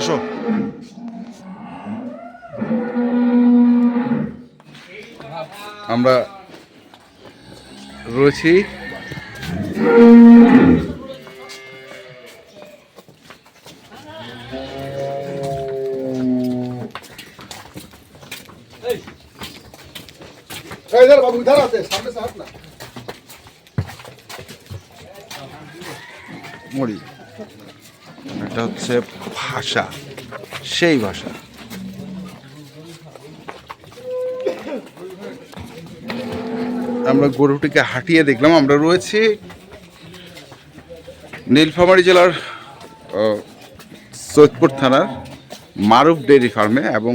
আসো। আমরা রয়েছি। সামনে। মরি। এটা হচ্ছে ভাষা, সেই ভাষা। আমরা গরুটিকে হাঁটিয়ে দেখলাম, আমরা রয়েছি নীলফামারী জেলার সৈয়দপুর থানার মারুফ ডেয়ারি ফার্মে এবং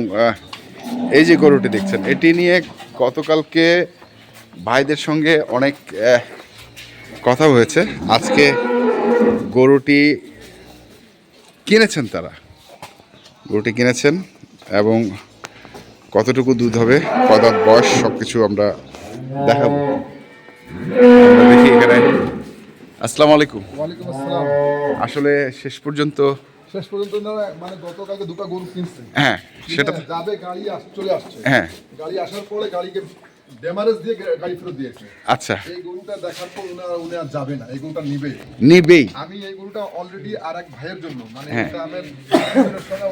এই যে গরুটি দেখছেন, এটি নিয়ে গতকালকে ভাইদের সঙ্গে অনেক কথা হয়েছে। আজকে গরুটি কিনেছেন তারা? গরুটি কিনেছেন এবং কতটুকু দুধ হবে কদাত বয়স সব কিছু আমরা দেখাবো। দেখি এখানে। আসসালামু আলাইকুম। আসলে শেষ পর্যন্ত শেষ পর্যন্ত মানে গতকালকে দুটো গরু কিনছে। হ্যাঁ সেটা যাবে গাড়ি চলে আসছে। হ্যাঁ। গাড়ি আসার পরে গাড়িকে ড্যামারেজ দিয়ে গাড়ি ফেরত দিয়েছে। আচ্ছা। এই গরুটা দেখার পর উনারা উনি আর যাবে না। এই গরুটা নিবে। নিবেই। আমি এই গরুটা অলরেডি আর এক ভাইয়ের জন্য মানে হ্যাঁ। এটা আমার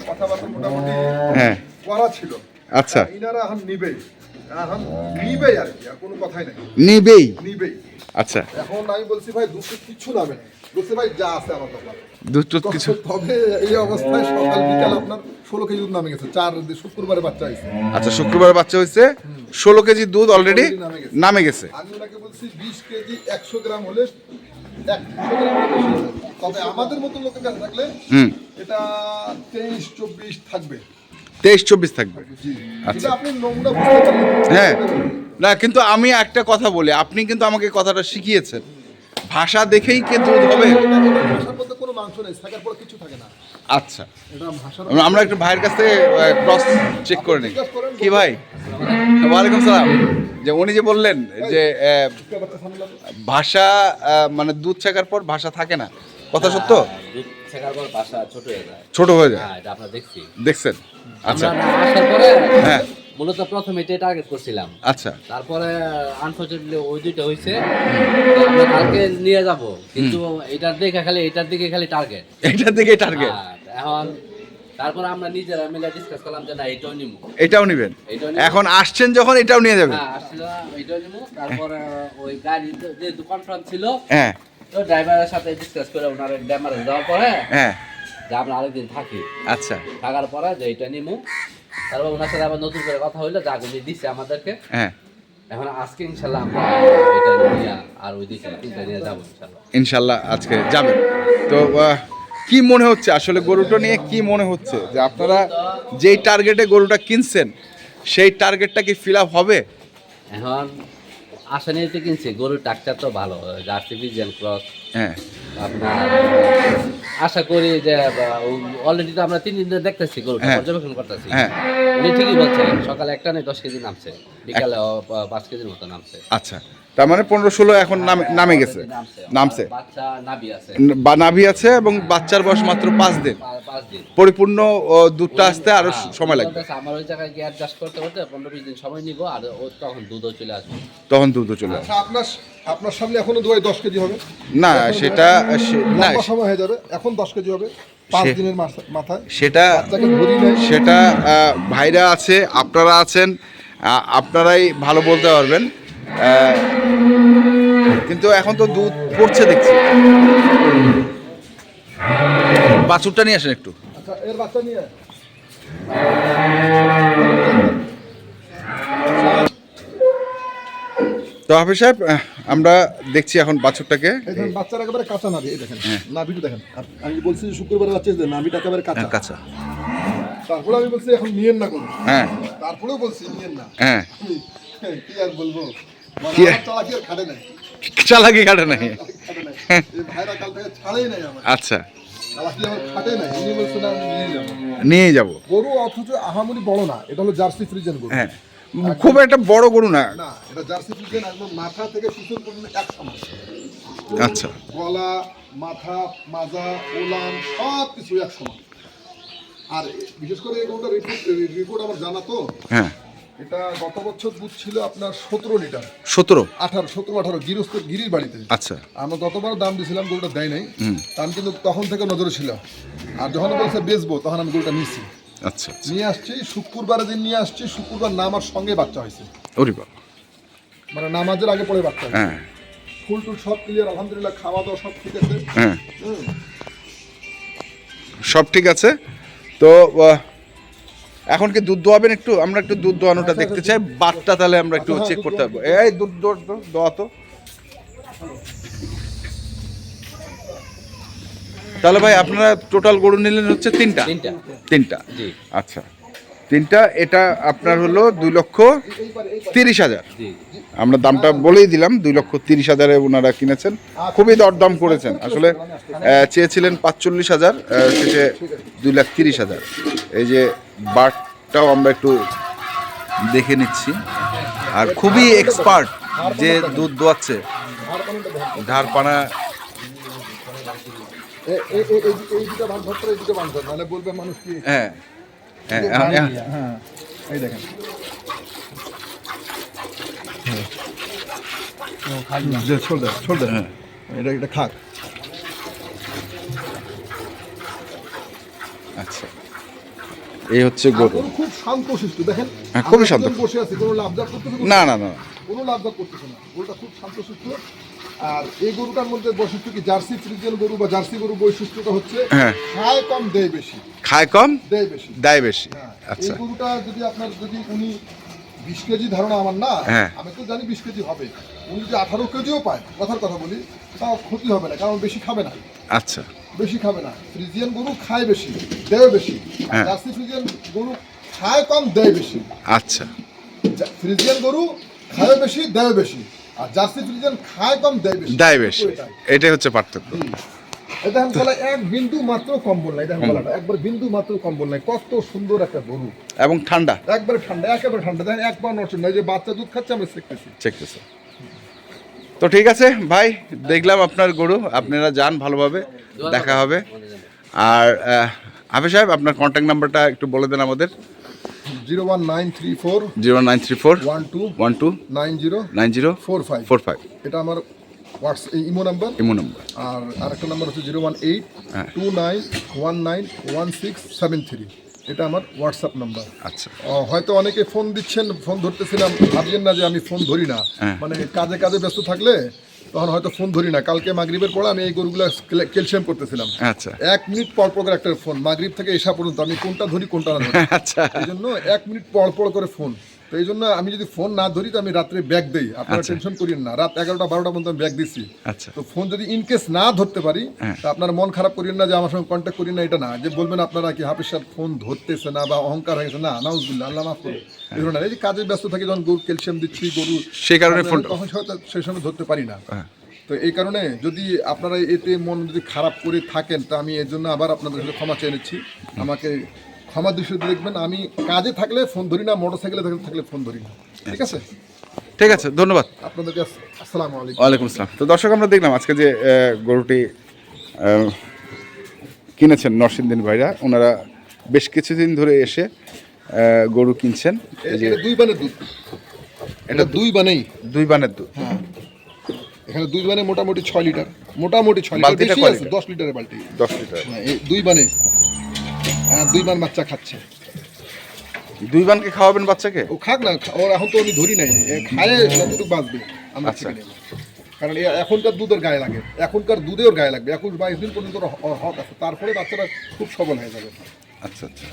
কথাবার্তা মোটামুটি হ্যাঁ। করা ছিল। আচ্ছা। ইনারা এখন নিবে এখন নিবেই আর কি আর কোনো কথাই নাই। নিবেই। নিবেই। আচ্ছা। এখন আমি বলছি ভাই দুটো কিচ্ছু নামে বলছে ভাই যা আছে আমার কাছে দুধ কিছু? তবে এই অবস্থায় সকাল বিকাল আপনার ষোলো কেজি দুধ নামে গেছে। চার শুক্রবারে বাচ্চা হয়েছে। আচ্ছা শুক্রবার বাচ্চা হয়েছে। ষোলো কেজি দুধ অলরেডি নামে গেছে। নামে গেছে। আমি ওনাকে বলছি বিশ কেজি একশো গ্রাম হলে। তবে আমাদের মতো লোকের কাছে থাকলে এটা তেইশ চব্বিশ থাকবে। তেইশ চব্বিশ থাকবে। আচ্ছা। হ্যাঁ। না কিন্তু আমি একটা কথা বলি আপনি কিন্তু আমাকে কথাটা শিখিয়েছেন। ভাষা দেখেই কি দুধ হবে আচ্ছা। আমরা- একটু ভাইয়ের কাছ থেকে ক্রস চেক করে নিই। কি ভাই? ওয়ালাইকুম সালাম। যে উনি যে বললেন যে। ভাষা মানে দুধ ছেঁকার পর ভাষা থাকে না। কথা সত্য? দুধ পর বাসা ছোট হয়ে যায়। ছোট হয়ে যায়? হ্যাঁ এটা আমরা দেখছি। দেখছেন? আচ্ছা। আসার পরে হ্যাঁ। মূলত প্রথমে এটাই টার্গেট করছিলাম। আচ্ছা। তারপরে আনফর্চুনেটলি ওই দুইটা হয়েছে আমরা কালকে নিয়ে যাব কিন্তু এটার দিকে খালি এটার দিকে খালি টার্গেট এটার দিকে টার্গেট এখন তারপরে আমরা নিজেরা মিলে ডিসকাস করলাম যে না এটাও নিবো এটাও নিবেন? এখন আসছেন যখন এটাও নিয়ে যাবেন? হ্যাঁ আসছিলাম এটাও নিবো তারপরে ওই গাড়ি যেহেতু কনফার্ম ছিল হ্যাঁ। তো ড্রাইভারের সাথে ডিসকাস করে ওনার ড্যামারেজ দেওয়ার পরে হ্যাঁ। যে আমরা আরেকদিন থাকি। আচ্ছা। থাকার পরে যে এটা নিমু তারপর ওনার সাথে আবার নতুন করে কথা হইল যা উনি দিচ্ছে আমাদেরকে। হ্যাঁ। এখন আজকে ইনশাল্লাহ আমরা এটা নিয়ে আর ওই দিকে নিয়ে যাব ইনশাল্লাহ। ইনশাল্লাহ আজকে যাবেন। তো কি মনে হচ্ছে আসলে গরুটা নিয়ে কি মনে হচ্ছে? যে আপনারা যেই টার্গেটে গরুটা কিনছেন সেই টার্গেটটা কি ফিল আপ হবে? এখন আশা নিয়ে তো কিনছি গরুর ডাক্তার তো ভালো জার্সি বিজিয়ান ক্রস হ্যাঁ আপনার আশা করি যে অলরেডি তো আমরা তিন দিন ধরে দেখতেছি গরু হ্যাঁ। পর্যবেক্ষণ করতেছি হ্যাঁ। উনি ঠিকই বলছেন সকালে একটা নেই দশ কেজি নামছে বিকালে পাঁচ কেজির মতো নামছে। আচ্ছা তার মানে পনেরো ষোলো এখন নামে নামে গেছে? নামছে বাচ্চা নাবি আছে। বা নাভি আছে এবং বাচ্চার বয়স মাত্র পাঁচ দিন। পরিপূর্ণ ও, দুধটা আসতে আরও হ্যাঁ, সময় লাগবে। আমার ওই জায়গায় গিয়ে অ্যাডজাস্ট করতে করতে পনেরো বিশ দিন সময় নিব আর ও তখন দুধও চলে আসবে। তখন দুধও চলে আসবে। আচ্ছা আপনার আপনার সামনে এখনও দুয়াই দশ কেজি হবে। না সেটা সে- না সময় হয়ে যাবে এখন দশ কেজি হবে পাঁচ দিনের মাথা- মাথায়। সেটা সেটা ভাইরা আছে আপনারা আছেন আপনারাই ভালো বলতে পারবেন। কিন্তু এখন তো দুধ পড়ছে দেখছি। বাছুরটা নিয়ে আসেন একটু। তো হাফিজ সাহেব আমরা দেখছি এখন বাছুরটাকে। বাচ্চার একেবারে কাঁচা নাভি দেখেন। হ্যাঁ। নাভিটা দেখেন। আর আমি বলছি যে শুক্রবারে বাচ্চা নাভিটা একেবারে কাঁচা। কাঁচা। তারপরে আমি বলছি এখন নিয়েন না কোনো। হ্যাঁ। তারপরেও বলছি নিয়েন না। হ্যাঁ। কি- আর বলব? চালাকি নাই। কাটে আচ্ছা। নিয়ে যাব। নিয়ে যাব। গরু অথচ আহামরি বড় না। এটা হলো জার্সি ফ্রিজেন গরু। হ্যাঁ। খুব একটা বড় গরু না। না এটা জার্সি ফ্রিজেন একদম মাথা থেকে পিছন পর্যন্ত এক সমান। আচ্ছা। গলা মাথা মাজা ওলান সব কিছু এক সমান। আর বিশেষ করে এই গরুটার রিপোর্ট আমার জানা তো হ্যাঁ। এটা গত বছর দুধ ছিল আপনার সতেরো লিটার। সতেরো? আঠারো সতেরো আঠারো গৃহস্থ গিরির বাড়িতে। আচ্ছা। আমরা গতবার দাম দিয়েছিলাম গরুটা দেয় নাই। আমি কিন্তু তখন থেকে নজরে ছিল। আর যখন বলছে বেচবো তখন আমি গরুটা নিয়েছি। আচ্ছা আচ্ছা। নিয়ে আসছি শুক্রবারের দিন নিয়ে আসছি শুক্রবার নামার সঙ্গে বাচ্চা হয়েছে। ওরে বাবা। মানে নামাজের আগে পরে বাচ্চা হ্যাঁ। ফুল টুল সব ক্লিয়ার আলহামদুলিল্লাহ খাওয়া দাওয়া সব ঠিক আছে। হ্যাঁ। সব ঠিক আছে? তো এখন কি দুধ দোয়াবেন একটু? আমরা একটু দুধ দোয়ানোটা দেখতে চাই। বাটটা তাহলে আমরা একটু আচ্ছা, চেক হ্যাঁ, করতে পারব। এই দুধ দোয়া তো, দোয়া তো। তাহলে ভাই আপনারা টোটাল গরু নিলেন হচ্ছে তিনটা? তিনটা। তিনটা। জি। আচ্ছা। তিনটা এটা আপনার হলো দুই লক্ষ তিরিশ হাজার। আমরা দামটা বলেই দিলাম দুই লক্ষ তিরিশ হাজারে ওনারা কিনেছেন। খুবই দরদাম করেছেন। আসলে চেয়েছিলেন পাঁচচল্লিশ হাজার শেষে দুই লাখ তিরিশ হাজার। এই যে বারটাও আমরা একটু দেখে নিচ্ছি। আর খুবই এক্সপার্ট যে দুধ দোয়াচ্ছে ধার পানা এ- এ- এ- এই এই দুটো বান ধরতে এই দুটো বান ধর মানে বলবে মানুষ কি হ্যাঁ। হ্যাঁ এই দেখেন। ছোট ছোট হ্যাঁ। এটা এটা খাক। আচ্ছা। এই হচ্ছে গরু। খুব শান্ত শিষ্ট দেখেন? হ্যাঁ, খুবই শান্ত। বসে আছে কোনো লাভ জাপ না না না কোনো লাভ করতেছে না। গরুটা খুব শান্ত শিষ্ট আর এই গরুটার মধ্যে বৈশিষ্ট্য কি? জার্সি ফ্রিজিয়ান গরু বা জার্সি গরু বৈশিষ্ট্যটা হচ্ছে হ্যাঁ। খায় কম দেয় বেশি। খায় কম দেয় বেশি। দেয় বেশি। হ্যাঁ, এই আচ্ছা। গরুটা যদি আপনার যদি উনি বিশ কেজি ধারণা আমার না হ্যাঁ। আমি তো জানি বিশ কেজি হবে। উনি যদি আঠারো কেজিও পায় কথার কথা বলি তাও ক্ষতি হবে না কারণ বেশি খাবে না। আচ্ছা। বেশি খাবে না। ফ্রিজিয়ান গরু খায় বেশি দেয় বেশি। জার্সি ফ্রিজিয়ান গরু খায় কম দেয় বেশি। আচ্ছা। ফ্রিজিয়ান গরু খায় বেশি দেয় বেশি। আর জার্সি ফ্রিজিয়ান খায় কম দেয় বেশি। দেয় বেশি। এটাই। হচ্ছে পার্থক্য। এটা আমি বলা এক বিন্দু মাত্র কম্বল নাই। দেখেন গলাটা একবার বিন্দু মাত্র কম্বল নাই। কত সুন্দর একটা গরু। এবং ঠান্ডা। একবারে ঠান্ডা একেবারে ঠান্ডা। দেখেন একবার নষ্ট নয় যে বাচ্চা দুধ খাচ্ছে আমরা শিখতেছি। চেকতেছে তো ঠিক আছে ভাই দেখলাম আপনার গরু। আপনারা যান ভালোভাবে দেখা হবে। আর হাফিজ সাহেব আপনার কন্ট্যাক্ট নাম্বারটা একটু বলে দেন আমাদের। Zero one nine three four zero nine three four one two one two nine zero nine zero four five. Four five এটা আমার whats imo number. Imo number. আর আরেকটা নাম্বার হচ্ছে zero one eight. Two nine one nine one six seven three. এটা আমার WhatsApp number. আচ্ছা। হয়তো অনেকে phone দিচ্ছেন ফোন ধরতেছিলাম ভাবছেন না যে আমি ফোন ধরি না। হ্যাঁ। মানে কাজে কাজে ব্যস্ত থাকলে তখন হয়তো ফোন ধরি না। কালকে মাগরীবের পর আমি এই গরুগুলো ক্যালসিয়াম করতেছিলাম। আচ্ছা। এক মিনিট পর পর করে একটা ফোন মাগরীব থেকে এসা পর্যন্ত আমি কোনটা ধরি কোনটা না ধরি। আচ্ছা। এই জন্য এক মিনিট পর পর করে ফোন তো এই জন্য আমি যদি ফোন না ধরি তো আমি রাত্রে ব্যাগ দেই। আপনারা আচ্ছা। টেনশন করিয়েন না। রাত এগারোটা বারোটা পর্যন্ত আমি ব্যাগ দিচ্ছি। আচ্ছা। তো ফোন যদি ইন কেস না ধরতে পারি হ্যাঁ। তা আপনারা মন খারাপ করিয়েন না যে আমার সঙ্গে কন্ট্যাক্ট করিয়েন না এটা না। যে বলবেন আপনারা কি হাফিজ সাহেব ফোন ধরতেছে না বা অহংকার হয়ে গেছে না নাউজুল্লাহ আল্লাহ মাফ করুন এগুলো না এই যে কাজে ব্যস্ত থাকি যখন গরু ক্যালসিয়াম দিচ্ছি গরু সেই কারণে তখন সেই সময় ধরতে পারি না। হ্যাঁ। তো এই কারণে যদি আপনারা এতে মন যদি খারাপ করে থাকেন তা আমি এর জন্য আবার আপনাদের ক্ষমা চেয়ে নিচ্ছি। আমাকে ক্ষমা দৃষ্টিতে দেখবেন আমি কাজে থাকলে ফোন ধরি না মোটর সাইকেলে থাকলে ফোন ধরি না। ঠিক আছে? ঠিক আছে ধন্যবাদ। আপনাদেরকে আস- আসসালামু আলাইকুম। ওয়ালাইকুম আসসালাম। তো দর্শক আমরা দেখলাম আজকে যে গরুটি কিনেছেন নরসিংদিন ভাইরা ওনারা বেশ কিছুদিন ধরে এসে গরু কিনছেন। এই যে দুই বানের দুধ। এটা দুই বানেই। দুই বানের দুধ। এখানে দুই বানে মোটামুটি ছয় লিটার। মোটামুটি ছয় লিটার? দশ লিটারের বালতি। দশ লিটার। হ্যাঁ, দুই বানে হ্যাঁ দুই বান বাচ্চা খাচ্ছে। দুই বানকে খাওয়াবেন বাচ্চাকে? ও খাক না ওর এখন তো আমি ধরি নাই। খায় যতটুকু বাঁচবে আমরা আচ্ছা। কারণ এখনকার দুধের গায়ে লাগে। এখনকার দুধে ওর গায়ে লাগবে। একুশ বাইশ দিন পর্যন্ত হক আছে। তারপরে বাচ্চারা খুব সবল হয়ে যাবে। আচ্ছা আচ্ছা।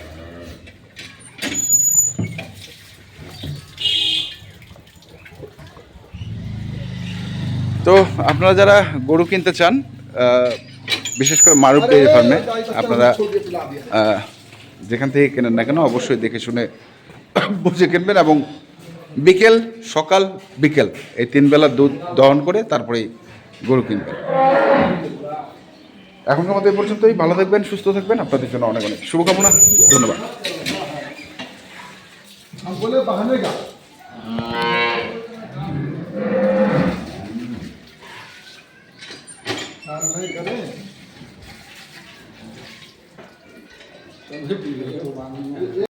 তো আপনারা যারা গরু কিনতে চান বিশেষ করে মারুফ ডেয়ারি ফার্মে আপনারা যেখান থেকে কেনেন না কেন অবশ্যই দেখে শুনে বুঝে কিনবেন এবং বিকেল, সকাল, বিকেল, এই তিন বেলা দুধ দহন করে তারপরেই গরু কিনবেন। এখনকার মতো এই পর্যন্তই। ভালো থাকবেন, সুস্থ থাকবেন। আপনাদের জন্য অনেক অনেক শুভকামনা। ধন্যবাদ। Lebih 吧